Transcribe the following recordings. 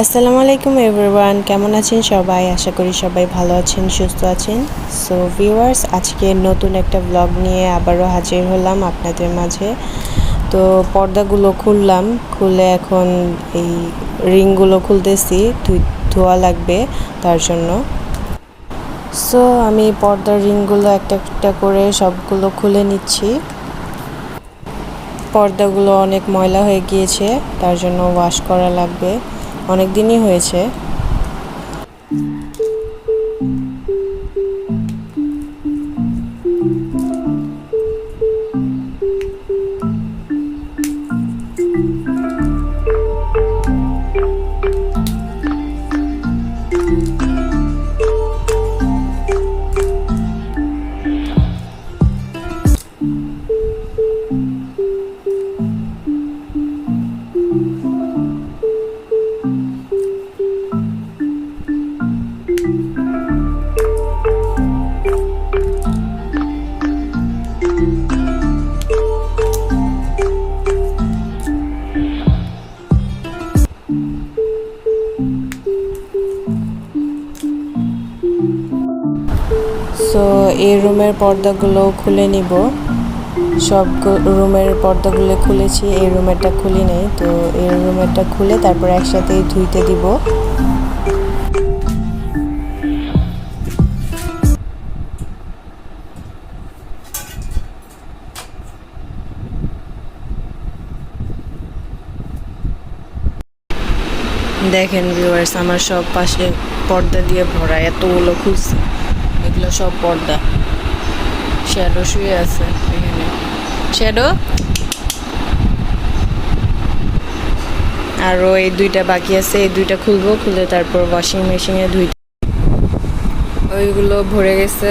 আসসালামু আলাইকুম এভরিওয়ান, কেমন আছেন সবাই? আশা করি সবাই ভালো আছেন, সুস্থ আছেন। সো ভিউয়ার্স আজকে নতুন একটা ব্লগ নিয়ে আবারও হাজির হলাম আপনাদের মাঝে। তো, পর্দাগুলো খুললাম, খুলে এখন এই রিংগুলো খুলতেছি ধোয়া লাগবে তার জন্য। সো আমি পর্দার রিংগুলো একটা একটা করে সবগুলো খুলে নিচ্ছি। পর্দাগুলো অনেক ময়লা হয়ে গিয়েছে, তার জন্য ওয়াশ করা লাগবে। অনেক দিনই হয়েছে। রুমের পর্দাগুলো খুলে নিব। সব রুমের পর্দাগুলো খুলেছি, এই রুমেরটা খুলি নেই, তো এই রুমেরটা খুলে তারপর একসাথে ধুইতে দিব। দেখেন ভিউয়ার্স আমার সব পাশে পর্দা দিয়ে ভরা, এতগুলো খুলছে। এগুলো সব পর্দা। শ্যাডো শুয়ে আছে এখানে শ্যাডো আরও এই দুইটা বাকি আছে, এই দুইটা খুলবো, খুলে তারপর ওয়াশিং মেশিনে ধুই। ওইগুলো ভরে গেছে।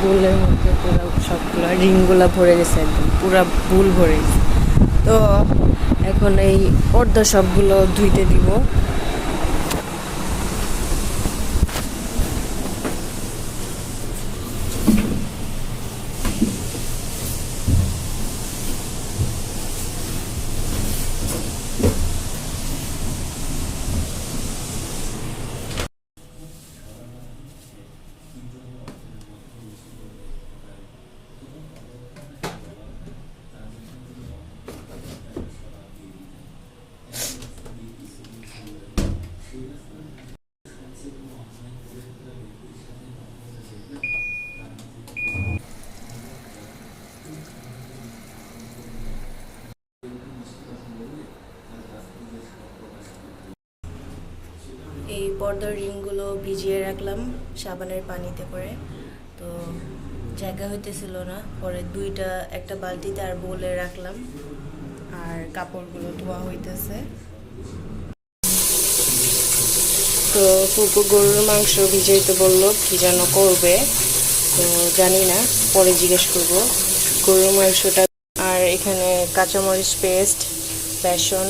বুলের মধ্যে পুরো সবগুলো, রিংগুলো ভরে গেছে একদম, পুরা বুল ভরে গেছে। তো এখন এই পর্দা সবগুলো ধুইতে দিব এই পর্দার রিংগুলো ভিজিয়ে রাখলাম সাবানের পানিতে করে। তো জায়গা হইতেছিল না, পরে দুইটা, একটা বালতিতে আর বলে রাখলাম। আর কাপড়গুলো ধোয়া হইতেছে। তো ফুপু গরুর মাংস ভিজাইতে বলল, কি যেন করবে? তো জানি না, পরে জিজ্ঞেস করব। গরুর মাংসটা, আর এখানে কাঁচামরিচ পেস্ট, বেসন,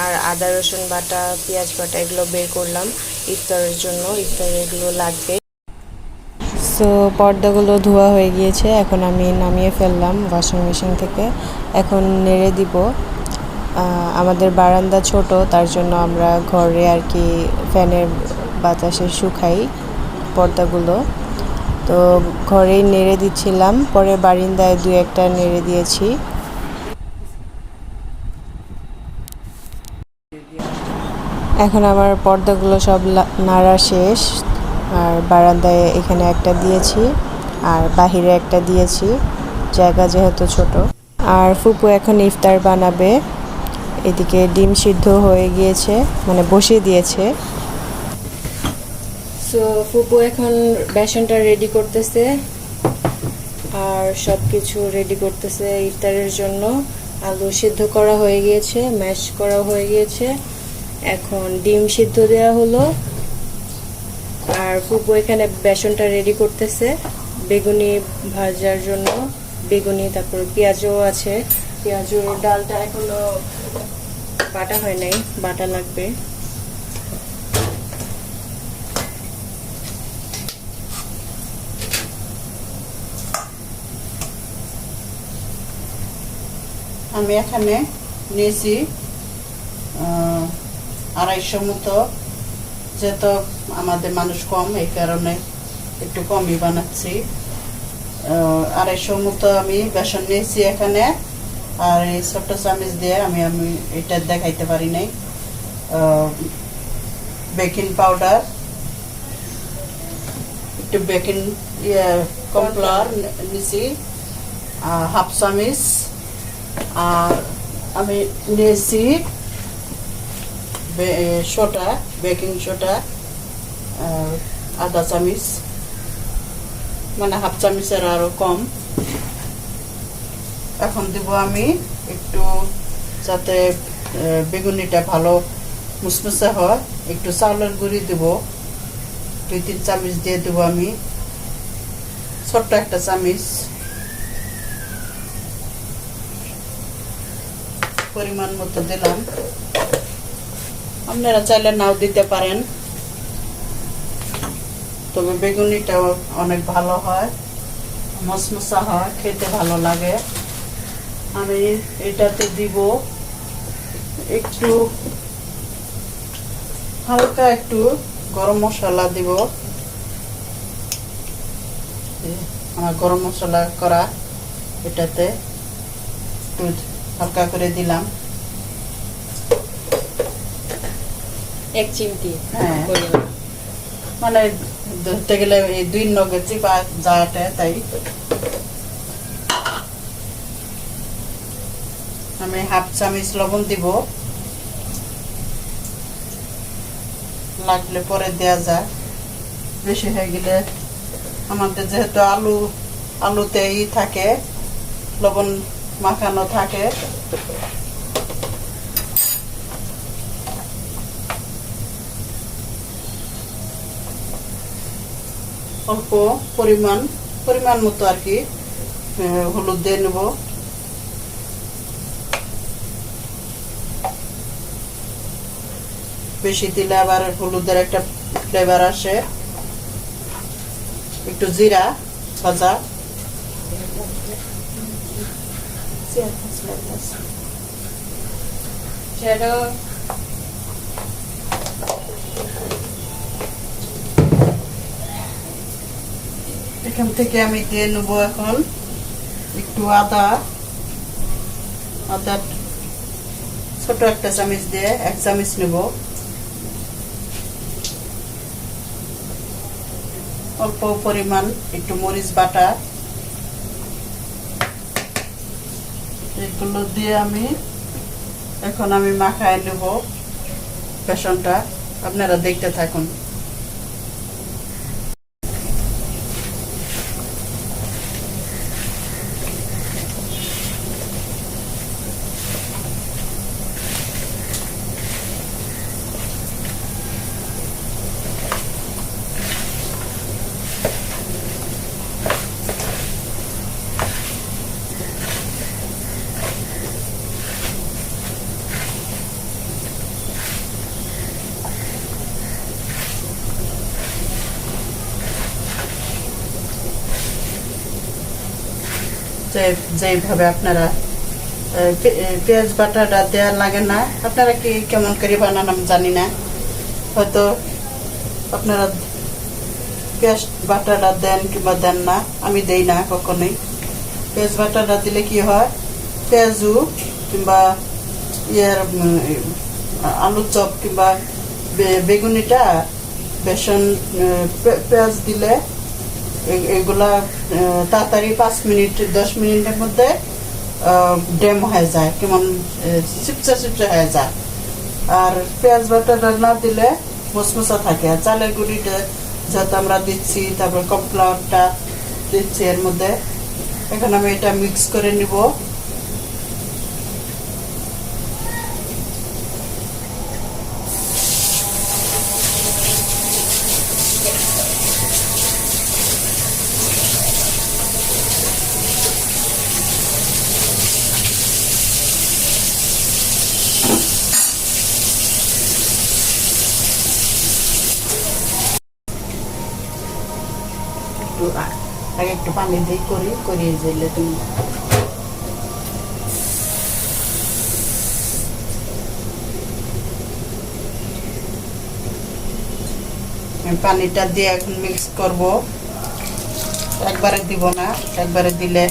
আর আদা, রসুন বাটা, পেঁয়াজ বাটা এগুলো বের করলাম। ইফতারের জন্য ইফতারে এগুলো লাগবে। সো পর্দাগুলো ধোয়া হয়ে গিয়েছে, এখন আমি নামিয়ে ফেললাম ওয়াশিং মেশিন থেকে। এখন নেড়ে দিব। আমাদের বারান্দা ছোট, তার জন্য আমরা ঘরে আর কি ফ্যানের বাতাসে শুকাই পর্দাগুলো। তো, ঘরেই নেড়ে দিচ্ছিলাম, পরে বারিন্দায় দু একটা নেড়ে দিয়েছি। এখন আমার পর্দাগুলো সব নাড়া শেষ। আর বারান্দায় এখানে একটা দিয়েছি, আর বাহিরে একটা দিয়েছি, জায়গা যেহেতু ছোট। আর ফুপু এখন ইফতার বানাবে। এদিকে ডিম সিদ্ধ হয়ে গিয়েছে মানে বসিয়ে দিয়েছে। সো ফুপু এখন বেসনটা রেডি করতেছে, আর সব কিছু রেডি করতেছে ইফতারের জন্য। আলু সিদ্ধ করা হয়ে গিয়েছে ম্যাশ করা হয়ে গিয়েছে। এখন ডিম সিদ্ধ দেওয়া হলো। আর ফুপু এখানে বেসনটা রেডি করতেছে, বেগুনি ভাজার জন্য। বেগুনি, তারপর পেঁয়াজও আছে। পেঁয়াজুর ডালটা এখনও বাটা হয় নাই, বাটা লাগবে। আমি এখানে নিয়েছি আড়াইশো মতো যেহেতু আমাদের মানুষ কম, এই কারণে একটু কমই বানাচ্ছি। আড়াইশো মতো আমি বেসন নিয়েছি এখানে, আর এই ছোট্ট চামিচ দিয়ে আমি আমি এটা দেখাইতে পারি নাই। বেকিং পাউডার একটু বেকিং কর্নফ্লাওয়ার নিছি হাফ চামিচ। আর আমি নিয়েছি সোডা বেকিং আহ, আধা চামিচ মানে হাফ চামিচের আরও কম। এখন দিব আমি একটু যাতে বেগুনিটা ভালো মুসমুসে হয় একটু চাউলের গুঁড়ি দিব। দুই তিন চামচ দিয়ে দেবো আমি। ছোট্ট একটা চামচ। পরিমাণ মতো দিলাম। আপনারা চাইলে নাও দিতে পারেন। তবে বেগুনিটাও অনেক ভালো হয়। মশমশা হয়, খেতে ভালো লাগে। আমি এটাতে দিব একটু, হালকা একটু গরম মশলা দিব। আমার গরম মশলা করা এটাতে। একটু হালকা করে দিলাম। এক চিমটি। হ্যাঁ। মানে ধরতে গেলে এই দুই নগে চিপা যাটা তাই। আমি হাফ চামচ লবণ দিব। লাগলে পরে দেয়া যায়। বেশি হয়ে গেলে আমাদের যেহেতু আলু আলুতেই থাকে লবণ মাখানো থাকে। অল্প পরিমাণ পরিমাণ মতো আর কি হলুদ দিয়ে নেব। বেশি দিলে আবার হলুদের একটা ফ্লেভার আসে। একটু জিরা ভাজা। সেটা এখান থেকে আমি দিয়ে নেব এখন একটু আদা। আদা ছোট একটা চামচ দিয়ে এক চামচ নেব। অল্প পরিমাণ একটু মরিচ বাটা। এগুলো দিয়ে আমি এখন আমি মাখায় নেব বেসনটা। আপনারা দেখতে থাকুন। যে যেভাবে আপনারা পেঁয়াজ বাটাটা দেওয়া লাগে না। আপনারা কি কেমন করে বানান আমি জানি না। হয়তো আপনারা পেঁয়াজ বাটাটা দেন কিংবা দেন না, আমি দেই না কখনোই। পেঁয়াজ বাটাটা দিলে কি হয়? পেঁয়াজু কিংবা ইয়ার আলু চপ কিংবা বেগুনিটা, বেসন পেঁয়াজ দিলে এগুলা তাড়াতাড়ি পাঁচ মিনিট, দশ মিনিটের মধ্যে ড্যাম হয়ে যায়, কেমন চিপচা চিপচা হয়ে যায়। আর পেঁয়াজ বাটাটা না দিলে মশমশা থাকে, আর চালের গুঁড়িটা যাতে আমরা দিচ্ছি, তারপর কমফ্লাওয়ারটা দিচ্ছি এর মধ্যে, এখন আমি এটা মিক্স করে নিব। পানি দিয়ে করে, করিয়ে দিলে তুমি। পানিটা দিয়ে মিক্স করব। একবারে দিব না, একবারে দিলে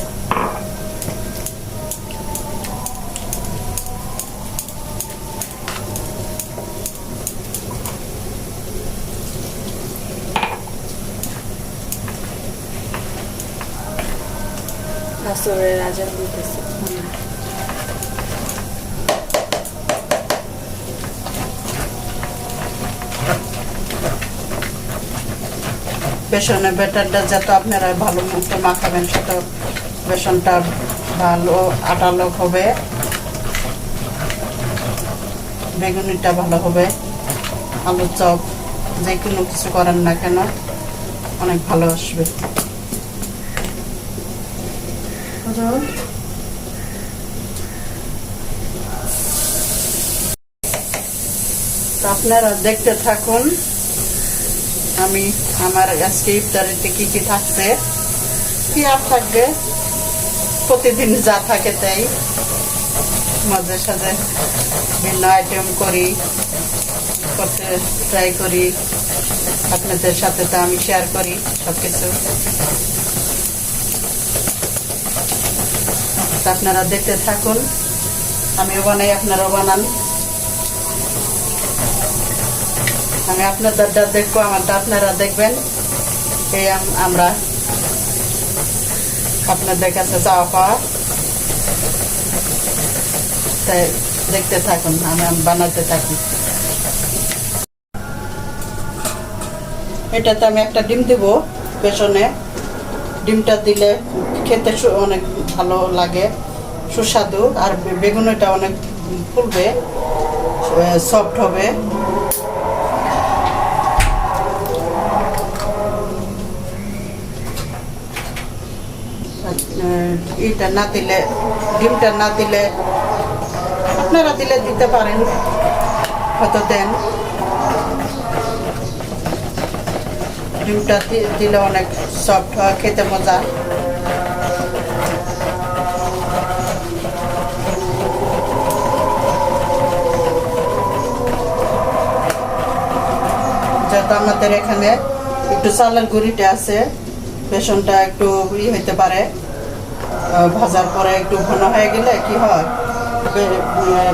আসরের আজান দিতেছে। বেসনের ব্যাটারটা যত আপনারা ভালো মতো মাখাবেন সেটা বেসনটা ভালো আটালো হবে। বেগুনিটা ভালো হবে। আলুর চপ, যে কোনো কিছু করেন না কেন, অনেক ভালো আসবে। তো আপনারা দেখতে থাকুন। আমি আমার আজকে ইফতারিতে কি কি থাকছে কি আর থাকবে? প্রতিদিন যা থাকে তাই। মাঝে সাঝে ভিন্ন আইটেম করি, করতে ট্রাই করি। আপনাদের সাথে তো আমি শেয়ার করি সব কিছু তা আপনারা দেখতে থাকুন। আমিও বানাই, আপনারাও বানান। আমি আপনার আপনাদেরটা দেখব আমার আমারটা আপনারা দেখবেন। এই আমরা আপনাদের কাছে চাওয়া পাওয়া। তাই দেখতে থাকুন, আমি বানাতে থাকি। এটাতে আমি একটা ডিম দেব পেছনে। ডিমটা দিলে খেতে অনেক ভালো লাগে, সুস্বাদু, আর বেগুনিটা অনেক ফুলবে সফট হবে। এটা না দিলে, ডিমটা না দিলে আপনারা দিলে দিতে পারেন, হয়তো দেন। ডিমটা দিলে অনেক সফট হয়, খেতে মজা। যেহেতু আমাদের এখানে একটু চালের গুঁড়িটা আছে, বেসনটা একটু ই হইতে পারে। ভাজার পরে একটু ঘন হয়ে গেলে কি হয়?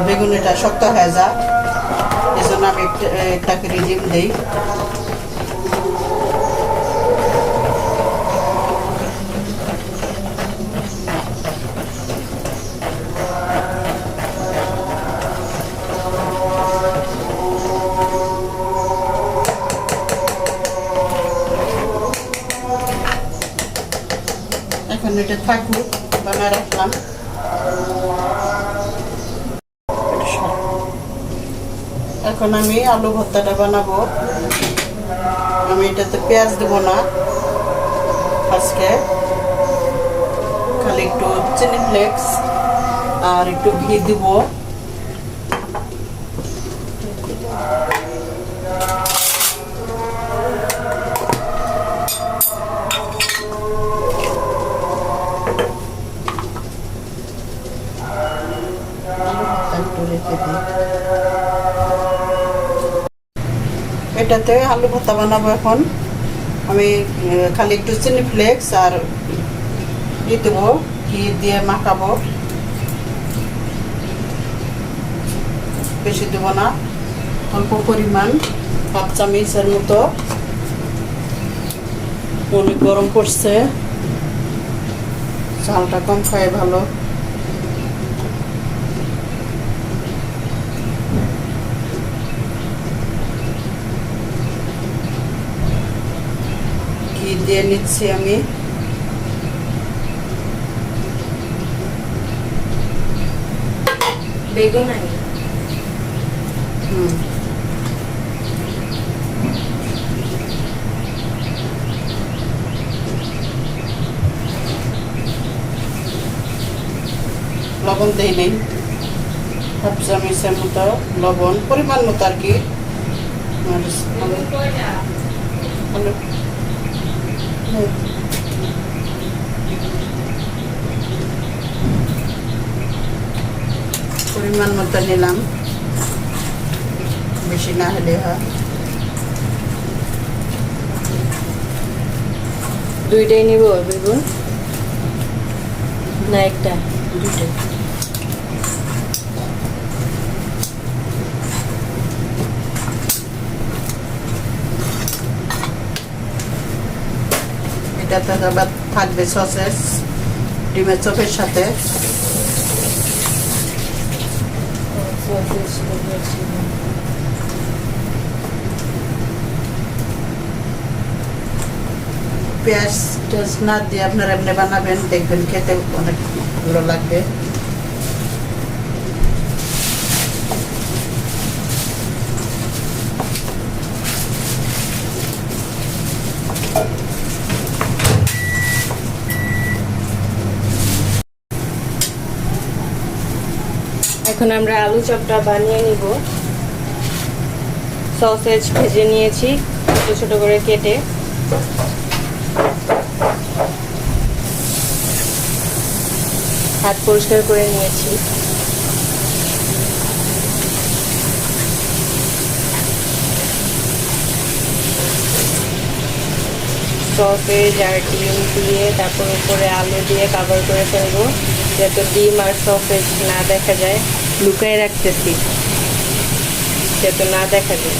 বেগুনিটা শক্ত হয়ে যায়। এই আমি একটা একটা করে দিই। এটা থাকুক বানায় রাখলাম। এখন আমি আলু ভর্তাটা বানাবো। আমি এটাতে পেঁয়াজ দেবো না। আজকে খালি একটু চিনি ফ্লেক্স আর একটু ঘি দিব। এটাতে আলু ভর্তা বানাবো এখন। আমি খালি একটু চিনি ফ্লেক্স আর ই দেবো, ঘি দিয়ে মাখাবো। বেশি দেবো না, অল্প পরিমাণ, হাফ চামিচের মতো। অনেক গরম পড়ছে ঝালটা কম খায় ভালো ঘি দিয়ে নিচ্ছি আমি। বেগুন হুম। লবণ দেই নেই। হাফ চামচের মতো লবণ পরিমাণ মতো আর কি। আর আলু আলু হুম। পরিমাণ মতো নিলাম? বেশি না হলে হয়। দুইটাই নিব বেগুন। না একটা দুইটাই থাকবে সসেস ডিমের চপের সাথে। পেঁয়াজ টেয়াজ না দিয়ে আপনারা এমনি বানাবেন দেখবেন খেতে অনেক ভালো লাগবে এখন আমরা আলু চপটা বানিয়ে নিব। সসেজ ভেজে নিয়েছি, ছোট ছোট করে কেটে। হাত পরিষ্কার করে নিয়েছি। সসেজ আর ডিম দিয়ে তারপর উপরে আলু দিয়ে কাভার করে ফেলব, যাতে ডিম আর সসেজ না দেখা যায়। লুকায় রাখতেছি। যাতে না দেখা যায়।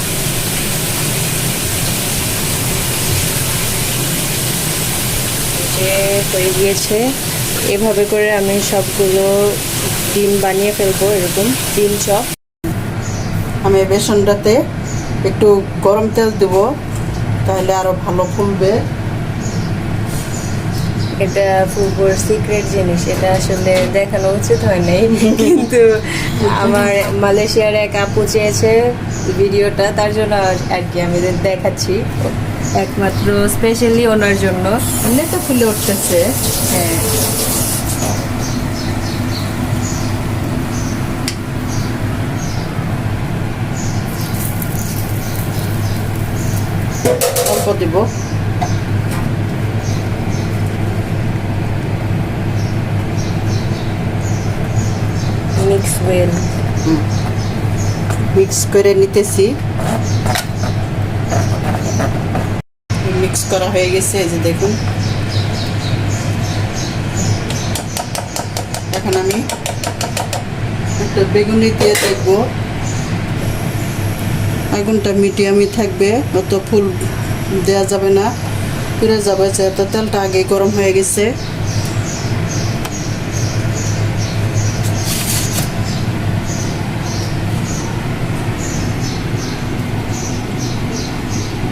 যে হয়ে গিয়েছে, এভাবে করে আমি সবগুলো ডিম বানিয়ে ফেলব এরকম, ডিম চপ। আমি বেসনটাতে একটু গরম তেল দেবো, তাহলে আরও ভালো ফুলবে। এটা ফুলপুর সিক্রেট জিনিস এটা আসলে দেখানো উচিত হয় নাই। কিন্তু আমার মালয়েশিয়ার এক আপু চেয়েছে ভিডিওটা তার জন্য আর কি আমি দেখাচ্ছি। একমাত্র স্পেশালি ওনার জন্য। এমনি তো ফুলে উঠতেছে। হ্যাঁ। অল্প দিব। মিক্স মিক্স করে নিতেছি। মিক্স করা হয়ে গেছে, এই যে দেখুন। এখন আমি একটা বেগুনি দিয়ে দেখব। আগুনটা মিডিয়ামই থাকবে, অত ফুল দেওয়া যাবে না। পুড়ে যাবে তেলটা আগে গরম হয়ে গেছে।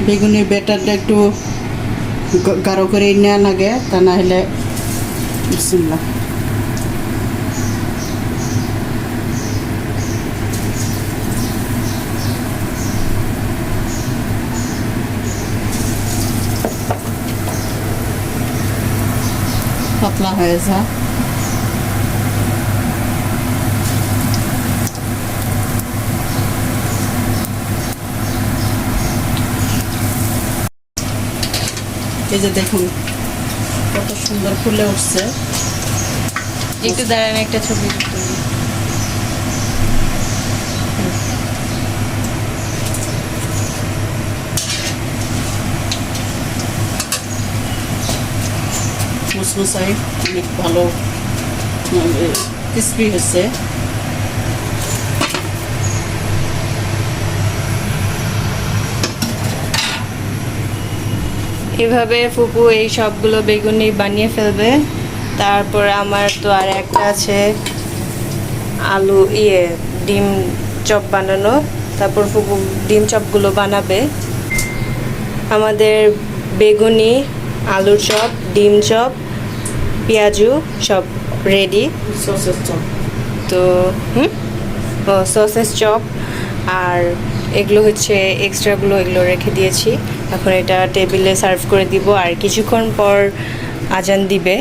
বেগুনের ব্যাটারটা একটু গাঢ় করে নেওয়া লাগে তা না হলে বিসমিল্লাহ। পাতলা হয়ে যা। এই যে দেখুন, কত সুন্দর ফুলে উঠছে একটু দাঁড়ান, একটা ছবি। মুসমুসাই অনেক ভালো ক্রিসপি হয়েছে এভাবে ফুপু এই সবগুলো বেগুনি বানিয়ে ফেলবে? তারপর আমার তো আর একটা আছে আলু ইয়ে ডিম চপ বানানো। তারপর ফুপু ডিম চপগুলো বানাবে। আমাদের বেগুনি আলুর চপ ডিম চপ পেঁয়াজু সব রেডি সসের চপ। তো হুম? Sausages chop. আর এগুলো হচ্ছে এক্সট্রাগুলো এগুলো রেখে দিয়েছি। এখন এটা টেবিলে সার্ভ করে দিব আর কিছুক্ষণ পর আজান দিবে।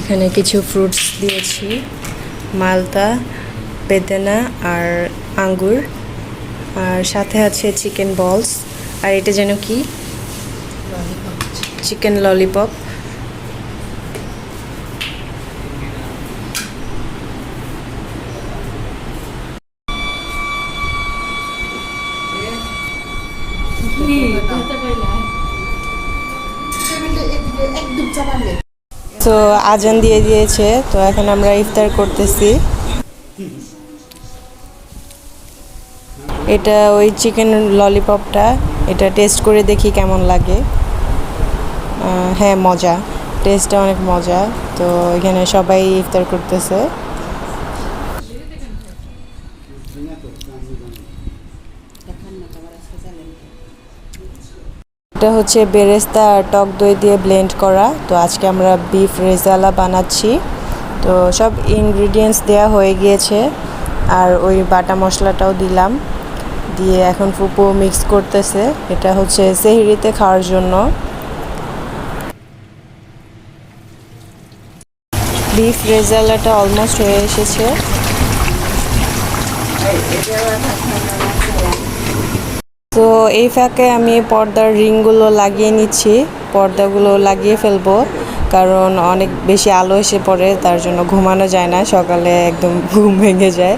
এখানে কিছু ফ্রুটস দিয়েছি, মালতা বেদানা আর আঙ্গুর। আর সাথে আছে চিকেন বলস আর এটা যেন কি? চিকেন ললিপপ তো আজান দিয়ে দিয়েছে। তো এখন আমরা ইফতার করতেছি। এটা ওই চিকেন ললিপপটা এটা টেস্ট করে দেখি কেমন লাগে। হ্যাঁ মজা। টেস্টটা অনেক মজা। তো এখানে সবাই ইফতার করতেছে। এটা হচ্ছে বেরেস্তা আর টক দই দিয়ে ব্লেন্ড করা। তো আজকে আমরা বিফ রেজালা বানাচ্ছি। তো সব ইনগ্রিডিয়েন্টস দেওয়া হয়ে গিয়েছে। আর ওই বাটা মশলাটাও দিলাম। দিয়ে এখন ফুপু মিক্স করতেছে। এটা হচ্ছে সেহরিতে খাওয়ার জন্য। বিফ রেজালাটা অলমোস্ট হয়ে এসেছে। তো এই ফাঁকে আমি পর্দার রিংগুলো লাগিয়ে নিচ্ছি। পর্দাগুলো লাগিয়ে ফেলব, কারণ অনেক বেশি আলো এসে পড়ে, তার জন্য ঘুমানো যায় না, সকালে একদম ঘুম ভেঙে যায়।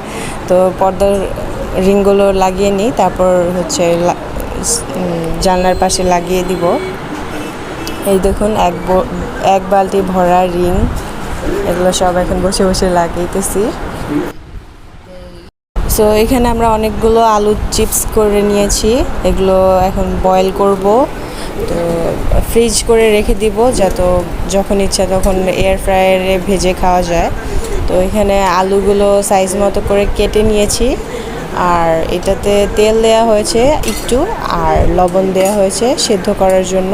তো পর্দার রিংগুলো লাগিয়ে নিই, তারপর হচ্ছে জানলার পাশে লাগিয়ে দিব। এই দেখুন, এক এক বালতি ভরা রিং, এগুলো সব এখন বসে বসে লাগিয়েতেছি সো এখানে আমরা অনেকগুলো আলু চিপস করে নিয়েছি, এগুলো এখন বয়েল করব। তো ফ্রিজ করে রেখে দিব, যাতে যখন ইচ্ছা তখন এয়ার ফ্রায়ারে ভেজে খাওয়া যায়। তো, এখানে আলুগুলো সাইজ মতো করে কেটে নিয়েছি। আর এটাতে তেল দেওয়া হয়েছে একটু, আর লবণ দেওয়া হয়েছে সেদ্ধ করার জন্য।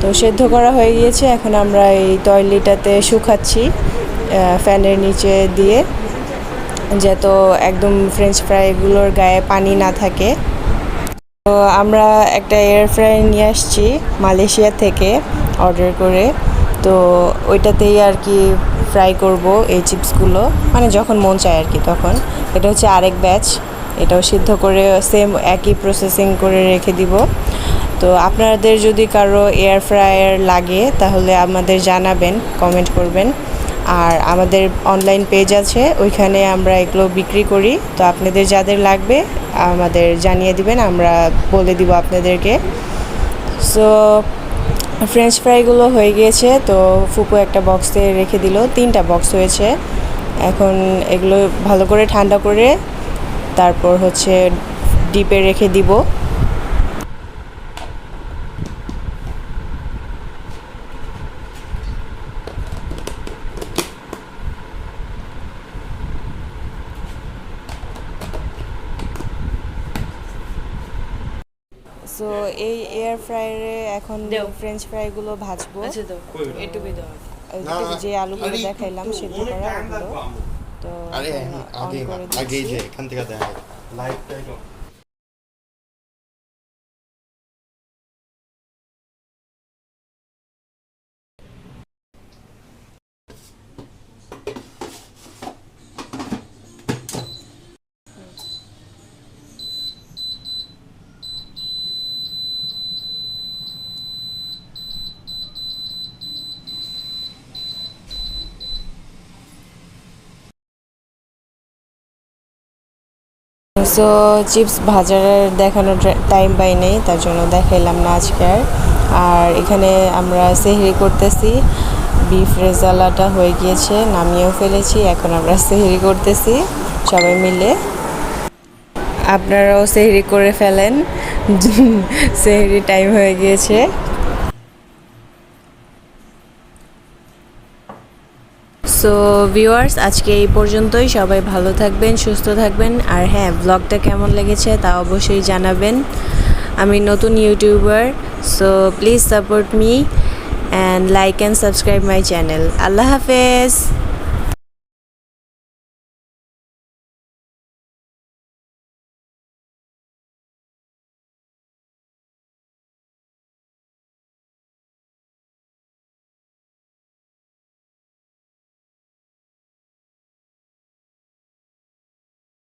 তো সেদ্ধ করা হয়ে গিয়েছে, এখন আমরা এই তয়লিটাতে শুকাচ্ছি ফ্যানের নিচে দিয়ে, যাতে একদম ফ্রেঞ্চ ফ্রাইগুলোর গায়ে পানি না থাকে। তো আমরা একটা এয়ার ফ্রাই নিয়ে আসছি মালয়েশিয়া থেকে অর্ডার করে। তো ওইটাতেই আর কি ফ্রাই করব এই চিপসগুলো মানে যখন মন চায় আর কি তখন। এটা হচ্ছে আরেক ব্যাচ এটাও সিদ্ধ করে সেম একই প্রসেসিং করে রেখে দিব। তো আপনাদের যদি কারও এয়ার ফ্রায়ার লাগে, তাহলে আমাদের জানাবেন কমেন্ট করবেন। আর আমাদের অনলাইন পেজ আছে, ওইখানে আমরা এগুলো বিক্রি করি। তো আপনাদের যাদের লাগবে, আমাদের জানিয়ে দিবেন, আমরা বলে দিব আপনাদেরকে। সো ফ্রেঞ্চ ফ্রাইগুলো হয়ে গিয়েছে, তো ফুপু একটা বক্সে রেখে দিল। তিনটা বক্স হয়েছে। এখন এগুলো ভালো করে ঠান্ডা করে তারপর হচ্ছে ডিপে রেখে দিব। সো এই এয়ার ফ্রায়ারে এখন ফ্রেঞ্চ ফ্রাই গুলো ভাজবো। যে আলু এটুকুই দাও ওই যে আলুগুলো দেখাইলাম সেদ্ধ করা ওগুলো তো আগে এখন on আগে করে দিচ্ছি। সো চিপস ভাজার দেখানোর টাইম পাই নেই, তার জন্য দেখাইলাম না আজকে আর। আর এখানে আমরা সেহরি করতেছি। বিফ রেজালাটা হয়ে গিয়েছে, নামিয়েও ফেলেছি, এখন আমরা সেহরি করতেছি, সবাই মিলে। আপনারাও সেহরি করে ফেলেন। সেহরি টাইম হয়ে গিয়েছে। সো ভিউয়ার্স আজকে এই পর্যন্তই। সবাই ভালো থাকবেন, সুস্থ থাকবেন। আর হ্যাঁ ব্লগটা কেমন লেগেছে তা অবশ্যই জানাবেন। আমি নতুন YouTuber so please support me and like and subscribe my channel আল্লাহ হাফেজ!